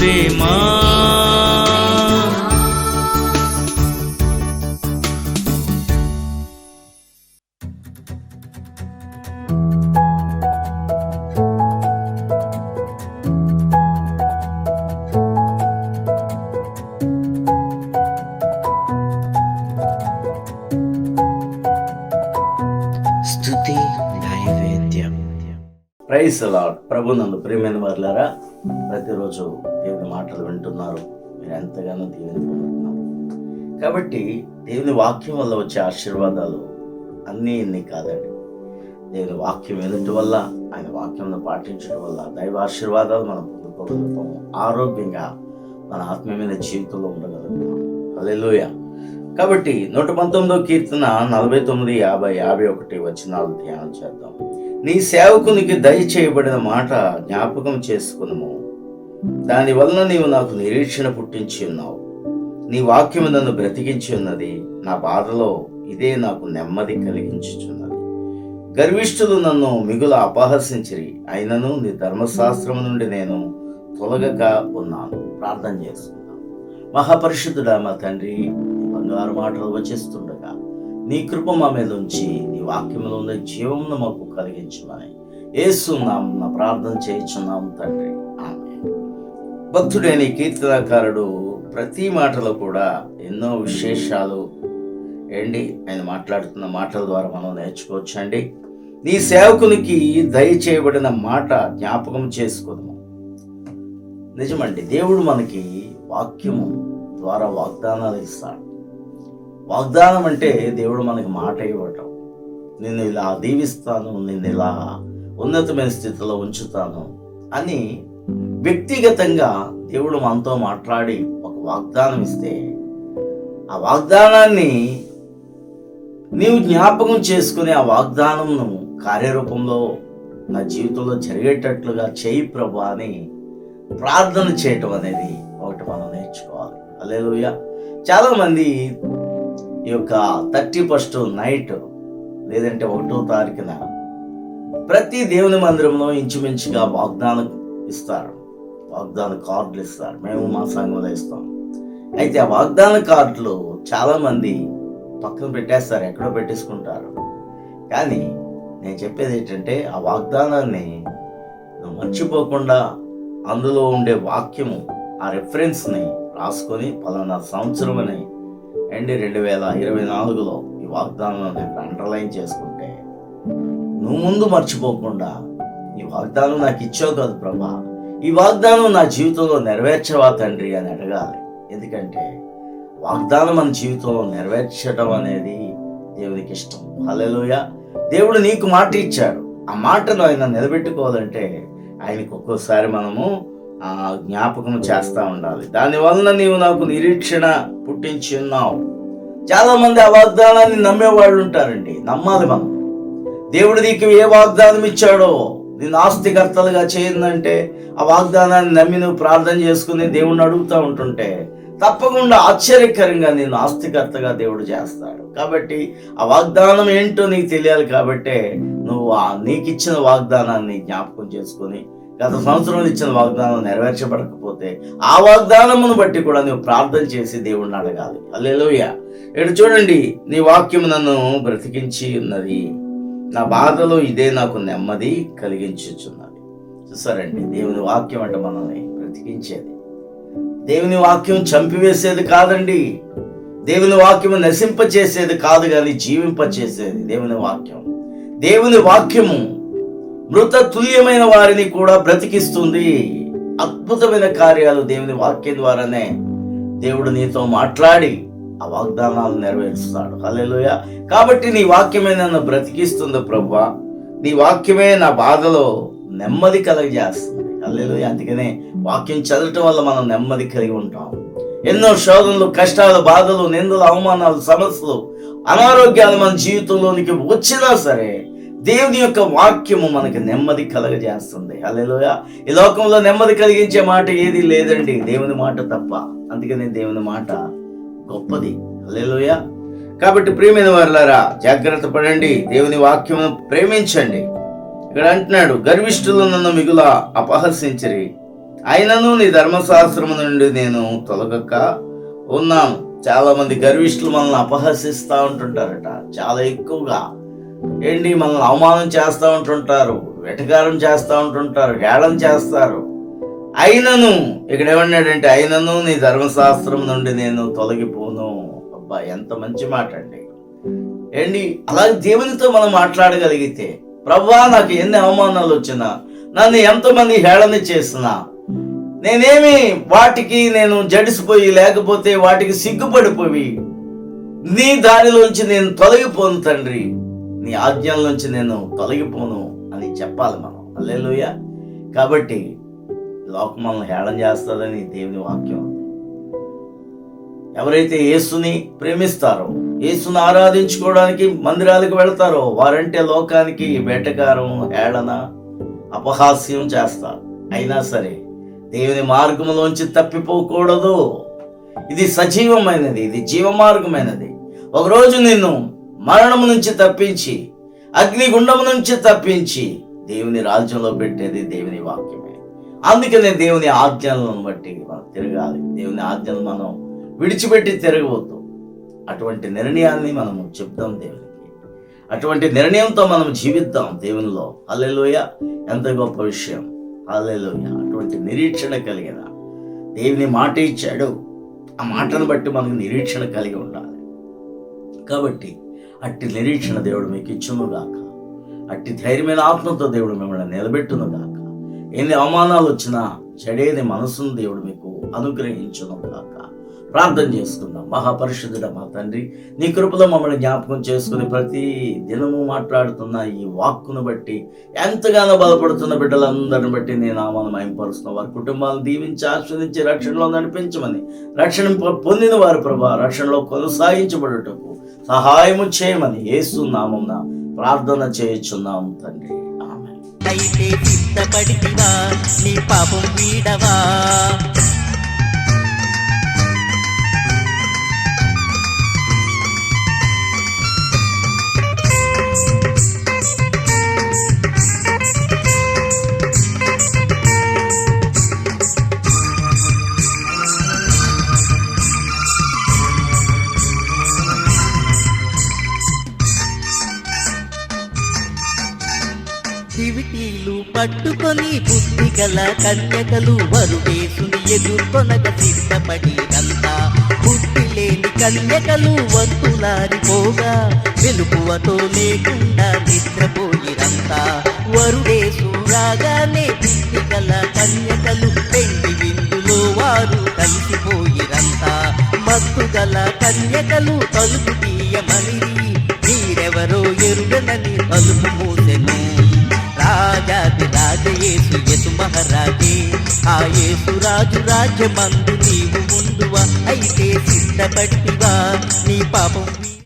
ప్రేమ. స్థుతి నైవేద్యం price lord ప్రభు నందు ప్రియమైన వారులారా ప్రతిరోజు దేవుని మాటలు వింటున్నారు. మీరు ఎంతగానో దేవుని పొందుతున్నారు. కాబట్టి దేవుని వాక్యం వల్ల వచ్చే ఆశీర్వాదాలు అన్నీ ఇన్ని కాదండి. దేవుని వాక్యం వినటం వల్ల ఆయన వాక్యం పాటించడం వల్ల దైవ ఆశీర్వాదాలు మనం పొందుకోగలుగుతాము. ఆరోగ్యంగా మన ఆత్మీయమైన జీవితంలో ఉండగలుగుతాం అలెలుయ కాబట్టి నూట పంతొమ్మిదో కీర్తన నలభై తొమ్మిది యాభై యాభై ఒకటి వచ్చినాలు ధ్యానం చేద్దాం. నీ సేవకునికి దయచేయబడిన మాట జ్ఞాపకం చేసుకున్నాము దానివల్ల నీవు నాకు నిరీక్షణ పుట్టించి ఉన్నావు. నీ వాక్యము నన్ను బ్రతికించి ఉన్నది. నా బాధలో ఇదే నాకు నెమ్మది కలిగించుచున్నది. గర్విష్ఠులు నన్ను మిగుల అపహసించిరి. అయినను నీ ధర్మశాస్త్రము నుండి నేను తొలగక ఉన్నాను. ప్రార్థన చేస్తున్నాను. మహాపరిషుద్ధుడా మా తండ్రి బంగారు మాటలు వచ్చేస్తుండగా నీ కృప మా మీద ఉంచి నీ వాక్యంలో ఉన్న జీవమును మాకు కలిగించమని. ఏసున్నాం నా ప్రార్థన చేయించున్నాం తండ్రి. ఆమె భక్తుడైన కీర్తనకారుడు ప్రతి మాటలో కూడా ఎన్నో విశేషాలు ఏంటి ఆయన మాట్లాడుతున్న మాటల ద్వారా మనం నేర్చుకోవచ్చండి. నీ సేవకునికి దయచేయబడిన మాట జ్ఞాపకం చేసుకుందాము నిజమండి దేవుడు మనకి వాక్యము ద్వారా వాగ్దానాలు ఇస్తాడు. వాగ్దానం అంటే దేవుడు మనకి మాట ఇవ్వటం. నిన్ను ఇలా దీవిస్తాను నిన్ను ఇలా ఉన్నతమైన స్థితిలో ఉంచుతాను అని వ్యక్తిగతంగా దేవుడు మనతో మాట్లాడి ఒక వాగ్దానం ఇస్తే ఆ వాగ్దానాన్ని నీవు జ్ఞాపకం చేసుకునే ఆ వాగ్దానంను కార్యరూపంలో నా జీవితంలో జరిగేటట్లుగా చేయి ప్రభు అని ప్రార్థన చేయటం అనేది ఒకటి మనం నేర్చుకోవాలి. అలేలుయ చాలామంది ఈ యొక్క థర్టీ ఫస్ట్ నైట్ లేదంటే ఒకటో తారీఖున ప్రతి దేవుని మందిరంలో ఇంచుమించుగా వాగ్దానం ఇస్తారు. వాగ్దాన కార్డులు ఇస్తారు. మేము మా సంఘంలో ఇస్తాం. అయితే ఆ వాగ్దాన కార్డులు చాలామంది పక్కన పెట్టేస్తారు ఎక్కడో పెట్టేసుకుంటారు. కానీ నేను చెప్పేది ఏంటంటే ఆ వాగ్దానాన్ని నువ్వు మర్చిపోకుండా అందులో ఉండే వాక్యము ఆ రెఫరెన్స్ని రాసుకొని పలానా సంవత్సరం అని అండి రెండు వేల ఇరవై నాలుగులో ఈ వాగ్దానాన్ని అండర్లైన్ చేసుకుంటే నువ్వు ముందు మర్చిపోకుండా ఈ వాగ్దానం నాకు ఇచ్చావు కాదు ప్రభా. ఈ వాగ్దానం నా జీవితంలో నెరవేర్చవా తండ్రి అని అడగాలి. ఎందుకంటే వాగ్దానం మన జీవితంలో నెరవేర్చడం అనేది దేవునికి ఇష్టం. హలోయ దేవుడు నీకు మాట ఇచ్చాడు. ఆ మాటను ఆయన నిలబెట్టుకోవాలంటే ఆయనకు ఒక్కోసారి మనము జ్ఞాపకం చేస్తూ ఉండాలి. దానివలన నీవు నాకు నిరీక్షణ పుట్టించి ఉన్నావు. చాలామంది ఆ వాగ్దానాన్ని నమ్మేవాళ్ళు ఉంటారండి. నమ్మాలి మనం. దేవుడు నీకు ఏ వాగ్దానం ఇచ్చాడో నేను ఆస్తికర్తలుగా చేయందంటే ఆ వాగ్దానాన్ని నమ్మి నువ్వు ప్రార్థన చేసుకుని దేవుణ్ణి అడుగుతూ ఉంటుంటే తప్పకుండా ఆశ్చర్యకరంగా నేను ఆస్తికర్తగా దేవుడు చేస్తాడు. కాబట్టి ఆ వాగ్దానం ఏంటో నీకు తెలియాలి కాబట్టే నువ్వు ఆ నీకు ఇచ్చిన వాగ్దానాన్ని జ్ఞాపకం చేసుకొని గత సంవత్సరంలో ఇచ్చిన వాగ్దానం నెరవేర్చబడకపోతే ఆ వాగ్దానమును బట్టి కూడా నువ్వు ప్రార్థన చేసి దేవుణ్ణి అడగాలి. అల్లెలోయ ఇక్కడ చూడండి నీ వాక్యం నన్ను బ్రతికించి ఉన్నది. నా బాధలో ఇదే నాకు నెమ్మది కలిగించుచున్నది. చూసారండి దేవుని వాక్యం అంటే మనల్ని బ్రతికించేది. దేవుని వాక్యం చంపివేసేది కాదండి. దేవుని వాక్యము నశింపచేసేది కాదు కానీ జీవింపచేసేది దేవుని వాక్యం. దేవుని వాక్యము మృత తుల్యమైన వారిని కూడా బ్రతికిస్తుంది. అద్భుతమైన కార్యాలు దేవుని వాక్యం ద్వారానే దేవుడు నీతో మాట్లాడి ఆ వాగ్దానాలు నెరవేరుస్తాడు. హల్లెలూయ. కాబట్టి నీ వాక్యమే నన్ను బ్రతికిస్తుంది ప్రభు నీ వాక్యమే నా బాధలో నెమ్మది కలగజేస్తుంది హల్లెలూయ. అందుకనే వాక్యం చదవటం వల్ల మనం నెమ్మది కలిగి ఉంటాం ఎన్నో శోధనలు కష్టాలు బాధలు నిందలు అవమానాలు సమస్యలు అనారోగ్యాలు మన జీవితంలోనికి వచ్చినా సరే దేవుని యొక్క వాక్యము మనకి నెమ్మది కలగజేస్తుంది అలెలోయ ఈ లోకంలో నెమ్మది కలిగించే మాట ఏది లేదండి. దేవుని మాట తప్ప. అందుకనే దేవుని మాట గొప్పది. హల్లెలూయ. కాబట్టి ప్రియమైన వారులారా జాగ్రత్త పడండి. దేవుని వాక్యమును ప్రేమించండి. ఇక్కడ అంటున్నాడు గర్విష్ఠులు నన్ను మిగుల అపహసించరి. అయినను నీ ధర్మశాస్త్రము నుండి నేను తొలగక ఉన్నాను. చాలా మంది గర్విష్ఠులు మనల్ని అపహసిస్తూ ఉంటుంటారట చాలా ఎక్కువగా. ఏంటి మనల్ని అవమానం చేస్తూ ఉంటుంటారు వెటకారం చేస్తూ ఉంటుంటారు హేళన చేస్తారు. అయినను. ఇక్కడ ఏమన్నాడంటే అయినను నీ ధర్మశాస్త్రం నుండి నేను తొలగిపోను. అబ్బా ఎంత మంచి మాట అండి. ఏంటి? అలాగే దేవునితో మనం మాట్లాడగలిగితే ప్రభా నాకు ఎన్ని అవమానాలు వచ్చినా నన్ను ఎంతమంది హేళన చేసినా నేనేమి వాటికి నేను జడిసిపోయి లేకపోతే వాటికి సిగ్గుపడిపోయి నీ దారిలోంచి నేను తొలగిపోను తండ్రి. నీ ఆజ్ఞల్లోంచి నేను తొలగిపోను అని చెప్పాలి మనం. అల్లెలుయ కాబట్టి లోకం మనల్ని హేళన చేస్తుందని దేవుని వాక్యం. ఎవరైతే యేసుని ప్రేమిస్తారో యేసుని ఆరాధించుకోవడానికి మందిరాలకు వెళ్తారో వారంటే లోకానికి వేటకారం హేళన అపహాస్యం చేస్తారు. అయినా సరే దేవుని మార్గంలోంచి తప్పిపోకూడదు. ఇది సజీవమైనది ఇది జీవమార్గమైనది. ఒకరోజు నిన్ను మరణము నుంచి తప్పించి అగ్నిగుండము నుంచి తప్పించి దేవుని రాజ్యంలో పెట్టేది దేవుని వాక్యమే. అందుకనే దేవుని ఆజ్ఞలను బట్టి మనం తిరగాలి. దేవుని ఆజ్ఞలు మనం విడిచిపెట్టి తిరగవద్దు. అటువంటి నిర్ణయాన్ని మనము చెప్దాం దేవునికి. అటువంటి నిర్ణయంతో మనం జీవిద్దాం దేవునిలో. అల్లెలోయ ఎంత గొప్ప విషయం. అల్లెలోయ అటువంటి నిరీక్షణ కలిగిన దేవుని మాట ఇచ్చాడు. ఆ మాటను బట్టి మనకు నిరీక్షణ కలిగి ఉండాలి. కాబట్టి అట్టి నిరీక్షణ దేవుడు మీకు ఇచ్చునుగాక. అట్టి ధైర్యమైన ఆత్మతో దేవుడు మిమ్మల్ని నిలబెట్టునుగాక. ఎన్ని అవమానాలు వచ్చినా చెడేని మనసును దేవుడు మీకు అనుగ్రహించడం కాక ప్రార్థన చేసుకుందాం. మహాపరిశుద్ధుడ మా తండ్రి నీ కృపలో మమ్మల్ని జ్ఞాపకం చేసుకుని ప్రతి దినము మాట్లాడుతున్న ఈ వాక్కును బట్టి ఎంతగానో బలపడుతున్న బిడ్డలందరిని బట్టి నేను నామాను మయంపరుస్తున్న వారి కుటుంబాలను దీవించి ఆశ్రదించి రక్షణలో నడిపించమని రక్షణ పొందిన వారు ప్రభా రక్షణలో కొనసాగించబడుటకు సహాయము చేయమని ఏసు నామం ప్రార్థన చేయుచున్నాం తండ్రి. సిద్ధపడితివా నీ పాపం వీడవా పట్టుకొని బుద్ధి గల కన్యకలు వరువేసుని ఎదుర్కొనగ సిద్ధపడినంతా. బుద్ధి లేని కన్యకలు వంతులారిపోగా వెలుపువతో లేకుండా నిద్రపోయినంతా వరుడేసు రాగానే బుద్ధి గల కన్యకలు పెండి విందులో వారు కలిసిపోయిరంతా. మత్తు గల కన్యకలు తలుపు తీయమని మీరెవరో ఎరుగనని తలుపు మూసెను. రాజాది రాజయేసు యసు మహారాజే. ఆ యేసు రాజు రాజ్యమందు నీవు ముందువా అయితే సిద్ధపట్టివా? నీ పాపం